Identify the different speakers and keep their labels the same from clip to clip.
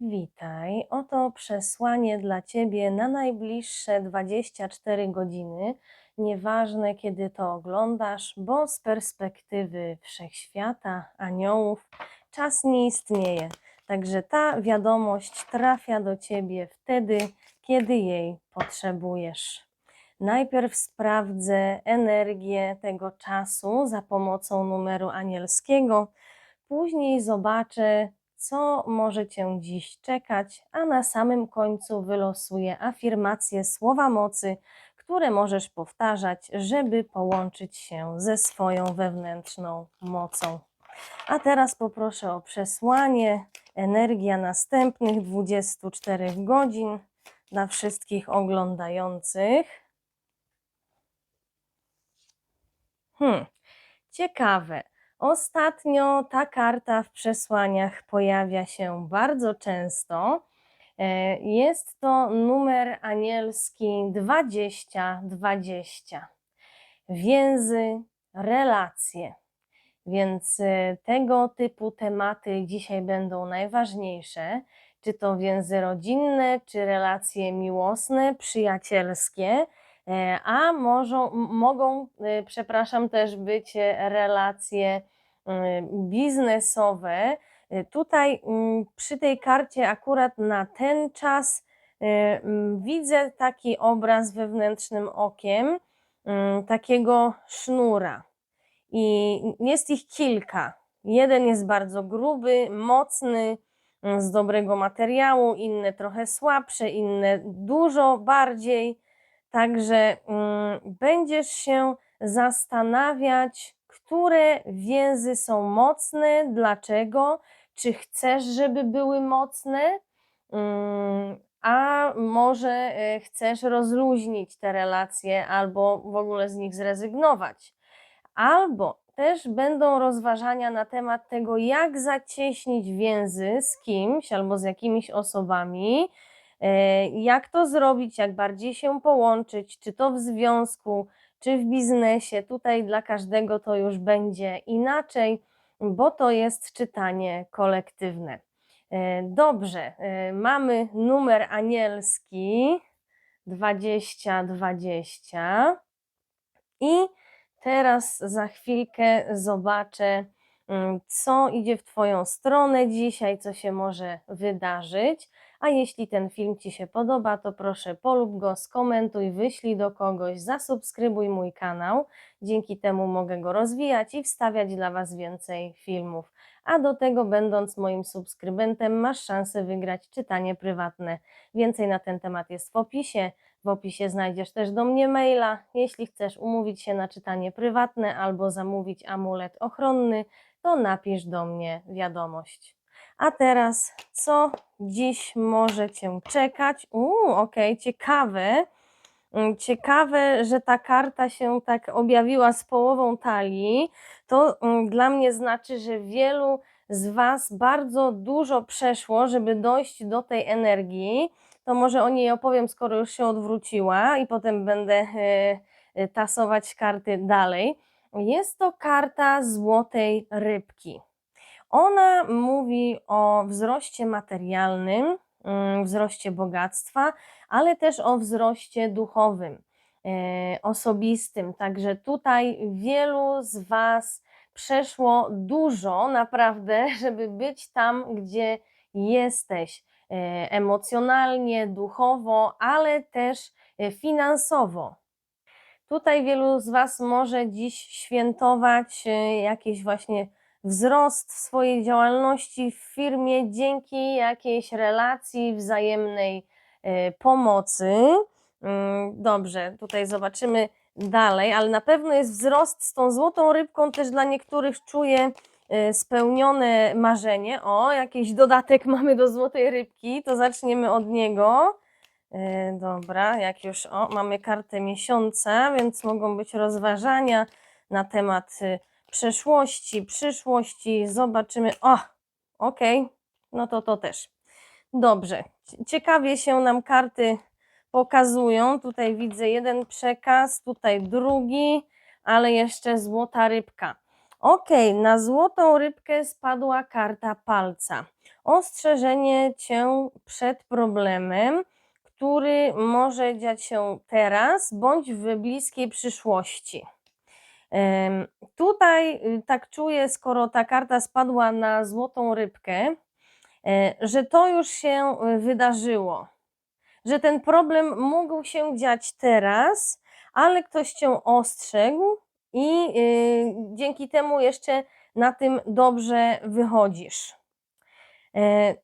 Speaker 1: Witaj. Oto przesłanie dla Ciebie na najbliższe 24 godziny. Nieważne, kiedy to oglądasz, bo z perspektywy wszechświata, aniołów, czas nie istnieje. Także ta wiadomość trafia do Ciebie wtedy, kiedy jej potrzebujesz. Najpierw sprawdzę energię tego czasu za pomocą numeru anielskiego, później zobaczę, co może Cię dziś czekać, a na samym końcu wylosuję afirmacje słowa mocy, które możesz powtarzać, żeby połączyć się ze swoją wewnętrzną mocą. A teraz poproszę o przesłanie energia następnych 24 godzin dla wszystkich oglądających. Hmm, ciekawe. Ostatnio ta karta w przesłaniach pojawia się bardzo często. E, Jest to numer anielski 2020. Więzy, relacje. Więc e, tego typu tematy dzisiaj będą najważniejsze. Czy to więzy rodzinne, czy relacje miłosne, przyjacielskie, a może, mogą, e, przepraszam, też być e, relacje e, biznesowe. E, Tutaj przy tej karcie akurat na ten czas e, widzę taki obraz wewnętrznym okiem, takiego sznura. I jest ich kilka. Jeden jest bardzo gruby, mocny, z dobrego materiału, inne trochę słabsze, inne dużo bardziej. Także mm, będziesz się zastanawiać, które więzy są mocne, dlaczego, czy chcesz, żeby były mocne, mm, a może e, chcesz rozluźnić te relacje albo w ogóle z nich zrezygnować. Albo też będą rozważania na temat tego, jak zacieśnić więzy z kimś albo z jakimiś osobami, jak to zrobić, jak bardziej się połączyć, czy to w związku, czy w biznesie. Tutaj dla każdego to już będzie inaczej, bo to jest czytanie kolektywne. E, Dobrze, e, mamy numer anielski 2020 i Teraz za chwilkę zobaczę, mm, co idzie w Twoją stronę dzisiaj, co się może wydarzyć. A jeśli ten film Ci się podoba, to proszę polub go, skomentuj, wyślij do kogoś, zasubskrybuj mój kanał. Dzięki temu mogę go rozwijać i wstawiać dla Was więcej filmów. A do tego, będąc moim subskrybentem, masz szansę wygrać czytanie prywatne. Więcej na ten temat jest w opisie. W opisie znajdziesz też do mnie maila. Jeśli chcesz umówić się na czytanie prywatne albo zamówić amulet ochronny, to napisz do mnie wiadomość. A teraz, co dziś może Cię czekać? Uuu, okej, ciekawe. Mm, Ciekawe, że ta karta się tak objawiła z połową talii. To mm, dla mnie znaczy, że wielu z Was bardzo dużo przeszło, żeby dojść do tej energii to może o niej opowiem, skoro już się odwróciła i potem będę e, e, tasować karty dalej. Jest to karta złotej rybki. Ona mówi o wzroście materialnym, mm, wzroście bogactwa, ale też o wzroście duchowym, e, osobistym. Także tutaj wielu z Was przeszło dużo, naprawdę, żeby być tam, gdzie jesteś e, emocjonalnie, duchowo, ale też e, finansowo. Tutaj wielu z Was może dziś świętować jakiś właśnie wzrost swojej działalności w firmie dzięki jakiejś relacji wzajemnej e, pomocy. Mm, Dobrze, tutaj zobaczymy dalej, ale na pewno jest wzrost z tą złotą rybką, też dla niektórych czuję e, spełnione marzenie. O, jakiś dodatek mamy do złotej rybki, to zaczniemy od niego. E, Dobra, jak już o, mamy kartę miesiąca, więc mogą być rozważania na temat przeszłości, przyszłości. Zobaczymy. O, okej, no to to też. Dobrze, cie- ciekawie się nam karty pokazują. Tutaj widzę jeden przekaz, tutaj drugi, ale jeszcze złota rybka. Okej, na złotą rybkę spadła karta palca. ostrzeżenie cię przed problemem, który może dziać się teraz bądź w bliskiej przyszłości. Tutaj y, tak czuję, skoro ta karta spadła na złotą rybkę, e, że to już się y, wydarzyło, że ten problem mógł się dziać teraz, ale ktoś cię ostrzegł i y, dzięki temu jeszcze na tym dobrze wychodzisz. E,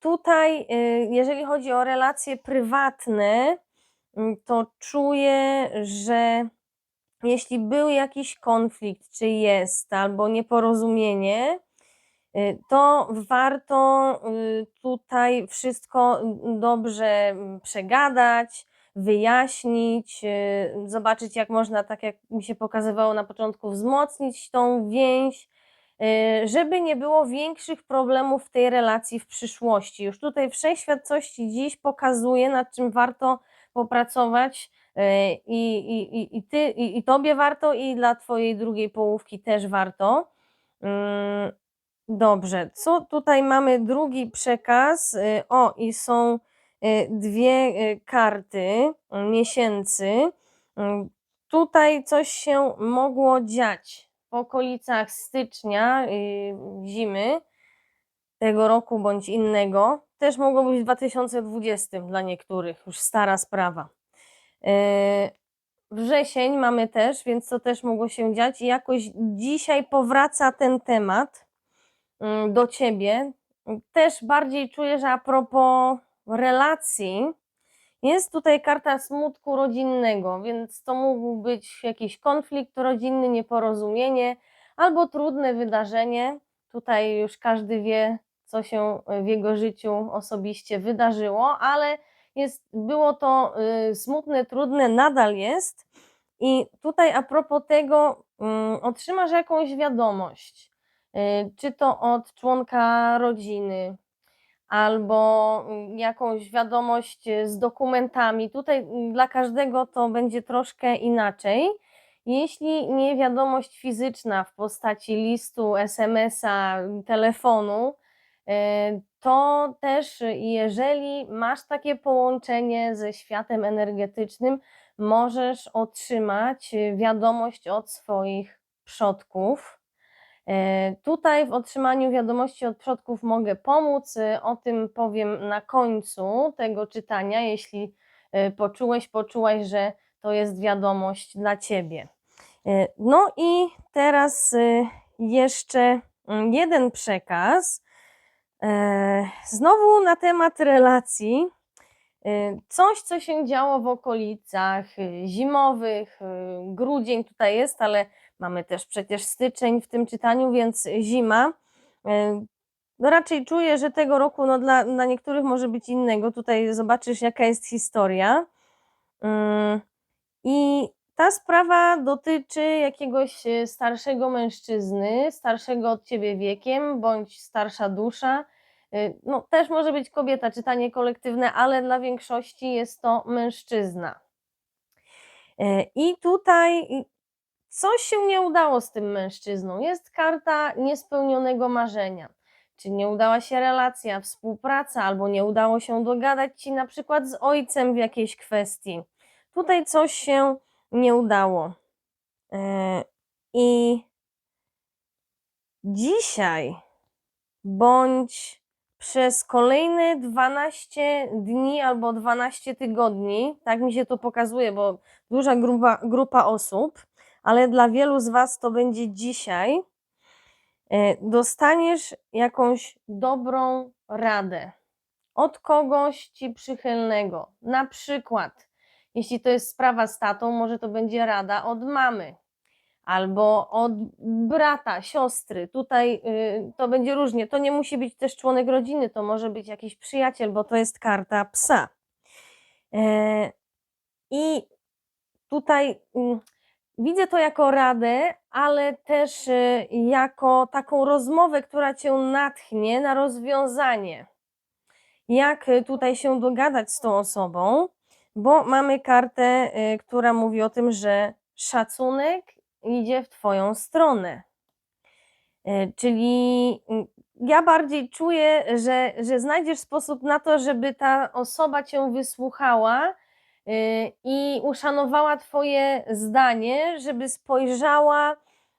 Speaker 1: Tutaj, jeżeli chodzi o relacje prywatne, mm, to czuję, że jeśli był jakiś konflikt, czy jest, albo nieporozumienie, y, to warto y, tutaj wszystko dobrze przegadać, wyjaśnić, y, zobaczyć, jak można, tak jak mi się pokazywało na początku, wzmocnić tą więź, żeby nie było większych problemów w tej relacji w przyszłości. Już tutaj wszechświat coś dziś pokazuje, nad czym warto popracować. Y, I, i, i, ty, i, i tobie warto, i dla twojej drugiej połówki też warto. Mm, Dobrze, co tutaj mamy drugi przekaz? Y, O, i są y, dwie y, karty y, miesięcy. Mm, Tutaj coś się mogło dziać w okolicach stycznia, zimy tego roku bądź innego. Też mogło być w 2020 dla niektórych, już stara sprawa. Y, Wrzesień mamy też, więc to też mogło się dziać i jakoś dzisiaj powraca ten temat mm, do ciebie. Też bardziej czuję, że a propos relacji, jest tutaj karta smutku rodzinnego, więc to mógł być jakiś konflikt rodzinny, nieporozumienie albo trudne wydarzenie. Tutaj już każdy wie, co się w jego życiu osobiście wydarzyło, ale jest, było to y, smutne, trudne, nadal jest. I tutaj a propos tego, mm, otrzymasz jakąś wiadomość, y, czy to od członka rodziny, albo mm, jakąś wiadomość y, z dokumentami. Tutaj mm, dla każdego to będzie troszkę inaczej. Jeśli nie wiadomość fizyczna w postaci listu, SMS-a, telefonu, y, to też jeżeli masz takie połączenie ze światem energetycznym, możesz otrzymać y, wiadomość od swoich przodków. E, Tutaj w otrzymaniu wiadomości od przodków mogę pomóc. y, O tym powiem na końcu tego czytania, jeśli y, poczułeś, poczułaś, że to jest wiadomość dla ciebie. E, No i teraz y, jeszcze mm, jeden przekaz. E, Znowu na temat relacji. Y, Coś, co się działo w okolicach y, zimowych, grudzień tutaj jest, ale mamy też przecież styczeń w tym czytaniu, więc zima. No raczej czuję, że tego roku no dla, dla niektórych może być innego. Tutaj zobaczysz, jaka jest historia. I ta sprawa dotyczy jakiegoś starszego mężczyzny, starszego od ciebie wiekiem, bądź starsza dusza. Y, No, też może być kobieta, czytanie kolektywne, ale dla większości jest to mężczyzna. E, I tutaj y, coś się nie udało z tym mężczyzną. Jest karta niespełnionego marzenia. Czy nie udała się relacja, współpraca, albo nie udało się dogadać ci na przykład z ojcem w jakiejś kwestii. Tutaj coś się nie udało. E, I dzisiaj bądź przez kolejne 12 dni albo 12 tygodni, tak mi się to pokazuje, bo duża grupa, grupa osób, ale dla wielu z Was to będzie dzisiaj, e, dostaniesz jakąś dobrą radę od kogoś Ci przychylnego. Na przykład, jeśli to jest sprawa z tatą, może to będzie rada od mamy albo od brata, siostry. Tutaj y, to będzie różnie. To nie musi być też członek rodziny, to może być jakiś przyjaciel, bo to jest karta psa. E, I tutaj mm, widzę to jako radę, ale też y, jako taką rozmowę, która cię natchnie na rozwiązanie. Jak y, tutaj się dogadać z tą osobą, bo mamy kartę, y, która mówi o tym, że szacunek idzie w Twoją stronę. E, Czyli mm, ja bardziej czuję, że, że znajdziesz sposób na to, żeby ta osoba cię wysłuchała y, i uszanowała Twoje zdanie, żeby spojrzała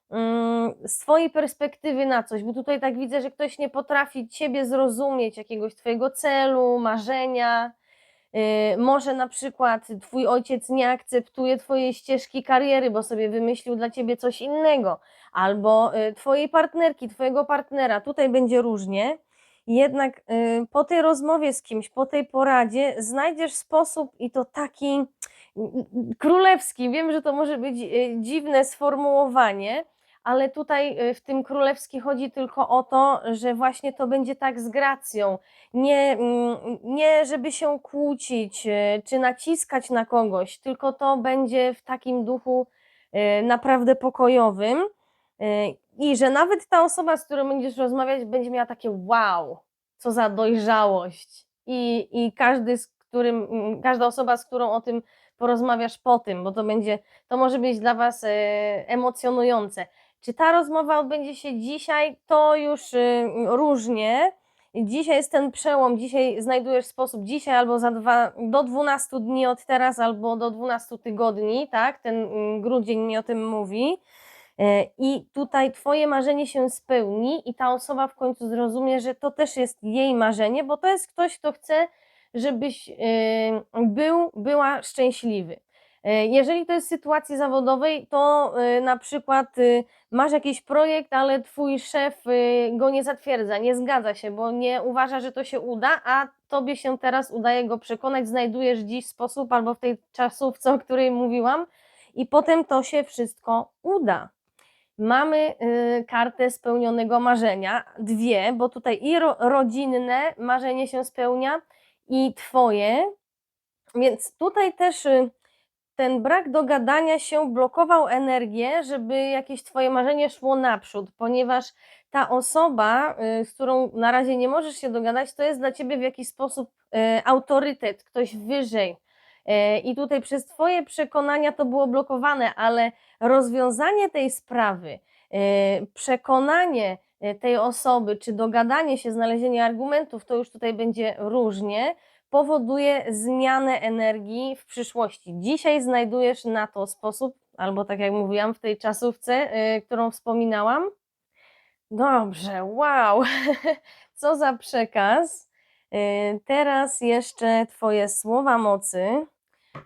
Speaker 1: mm, z Twojej perspektywy na coś, bo tutaj tak widzę, że ktoś nie potrafi Ciebie zrozumieć, jakiegoś Twojego celu, marzenia. Y, Może na przykład Twój ojciec nie akceptuje Twojej ścieżki kariery, bo sobie wymyślił dla Ciebie coś innego, albo y, Twojej partnerki, Twojego partnera. Tutaj będzie różnie. Jednak y, po tej rozmowie z kimś, po tej poradzie, znajdziesz sposób i to taki mm, mm, królewski. Wiem, że to może być dziwne sformułowanie, ale tutaj y, w tym królewski chodzi tylko o to, że właśnie to będzie tak z gracją. Nie, mm, nie żeby się kłócić y, czy naciskać na kogoś, tylko to będzie w takim duchu y, naprawdę pokojowym. I że nawet ta osoba, z którą będziesz rozmawiać, będzie miała takie wow, co za dojrzałość. I, i każdy, z którym, mm, każda osoba, z którą o tym porozmawiasz po tym, bo to będzie, to może być dla Was emocjonujące. Czy ta rozmowa odbędzie się dzisiaj? To już y, różnie. Dzisiaj jest ten przełom, dzisiaj znajdujesz sposób, dzisiaj albo za dwa, do 12 dni od teraz, albo do 12 tygodni, tak? Ten mm, grudzień mi o tym mówi. E, I tutaj Twoje marzenie się spełni, i ta osoba w końcu zrozumie, że to też jest jej marzenie, bo to jest ktoś, kto chce, żebyś y, był, była szczęśliwy. E, Jeżeli to jest sytuacji zawodowej, to y, na przykład y, masz jakiś projekt, ale twój szef y, go nie zatwierdza, nie zgadza się, bo nie uważa, że to się uda, a tobie się teraz udaje go przekonać, znajdujesz dziś sposób albo w tej czasówce, o której mówiłam, i potem to się wszystko uda. Mamy y, kartę spełnionego marzenia, dwie, bo tutaj i ro, rodzinne marzenie się spełnia, i twoje, więc tutaj też ten brak dogadania się blokował energię, żeby jakieś Twoje marzenie szło naprzód, ponieważ ta osoba, y, z którą na razie nie możesz się dogadać, to jest dla Ciebie w jakiś sposób y, autorytet, ktoś wyżej. Y, I tutaj przez Twoje przekonania to było blokowane, ale rozwiązanie tej sprawy, przekonanie tej osoby, czy dogadanie się, znalezienie argumentów, to już tutaj będzie różnie powoduje zmianę energii w przyszłości. Dzisiaj znajdujesz na to sposób, albo tak jak mówiłam w tej czasówce, yy, którą wspominałam. Dobrze, wow, co za przekaz. Yy, teraz jeszcze Twoje słowa mocy.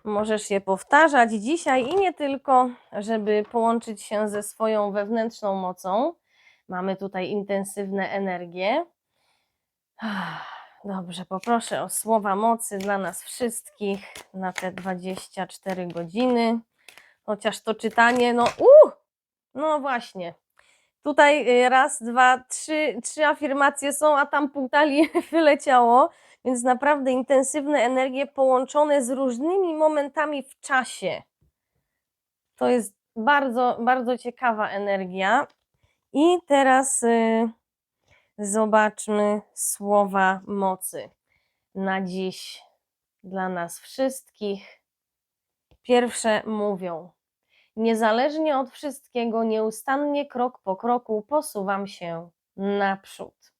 Speaker 1: Możesz je powtarzać dzisiaj i nie tylko, żeby połączyć się ze swoją wewnętrzną mocą. Mamy tutaj intensywne energie. Dobrze, poproszę o słowa mocy dla nas wszystkich na te 24 godziny. Chociaż to czytanie, no uh, no właśnie. Tutaj y, raz, dwa, trzy, trzy afirmacje są, a tam pół talii wyleciało, więc naprawdę intensywne energie połączone z różnymi momentami w czasie. To jest bardzo, bardzo ciekawa energia. I teraz y, zobaczmy słowa mocy na dziś dla nas wszystkich. Pierwsze mówią: Niezależnie od wszystkiego, nieustannie krok po kroku posuwam się naprzód.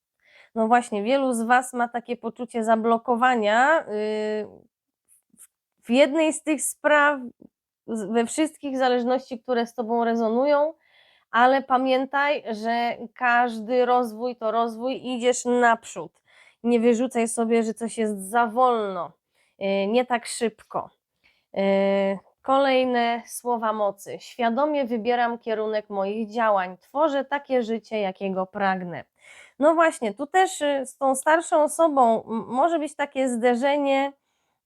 Speaker 1: No właśnie, wielu z Was ma takie poczucie zablokowania yy, w jednej z tych spraw, we wszystkich zależności, które z Tobą rezonują, ale pamiętaj, że każdy rozwój to rozwój idziesz naprzód. Nie wyrzucaj sobie, że coś jest za wolno, yy, nie tak szybko. Yy, kolejne słowa mocy. Świadomie wybieram kierunek moich działań, tworzę takie życie, jakiego pragnę. No właśnie, tu też y, z tą starszą osobą może być takie zderzenie.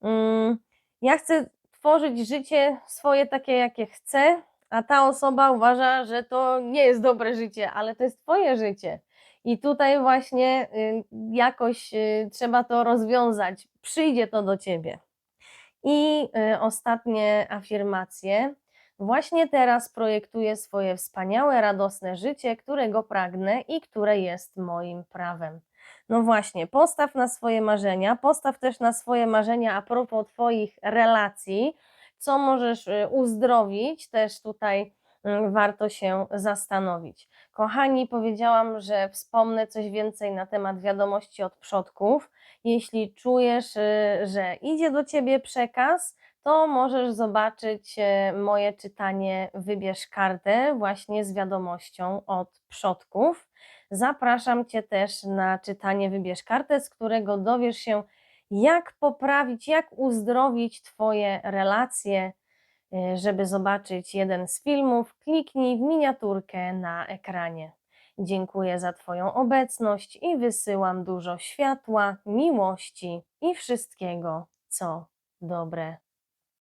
Speaker 1: Mm, ja chcę tworzyć życie swoje takie, jakie chcę, a ta osoba uważa, że to nie jest dobre życie, ale to jest Twoje życie. I tutaj właśnie y, jakoś y, trzeba to rozwiązać. Przyjdzie to do Ciebie. I y, ostatnie afirmacje. Właśnie teraz projektuję swoje wspaniałe, radosne życie, którego pragnę i które jest moim prawem. No właśnie, postaw na swoje marzenia, postaw też na swoje marzenia a propos Twoich relacji, co możesz y, uzdrowić też tutaj mm, warto się zastanowić. Kochani, powiedziałam, że wspomnę coś więcej na temat wiadomości od przodków. Jeśli czujesz, y, że idzie do ciebie przekaz, to możesz zobaczyć moje czytanie Wybierz kartę właśnie z wiadomością od przodków. Zapraszam Cię też na czytanie Wybierz kartę, z którego dowiesz się, jak poprawić, jak uzdrowić Twoje relacje. E, Żeby zobaczyć jeden z filmów, kliknij w miniaturkę na ekranie. Dziękuję za Twoją obecność i wysyłam dużo światła, miłości i wszystkiego, co dobre.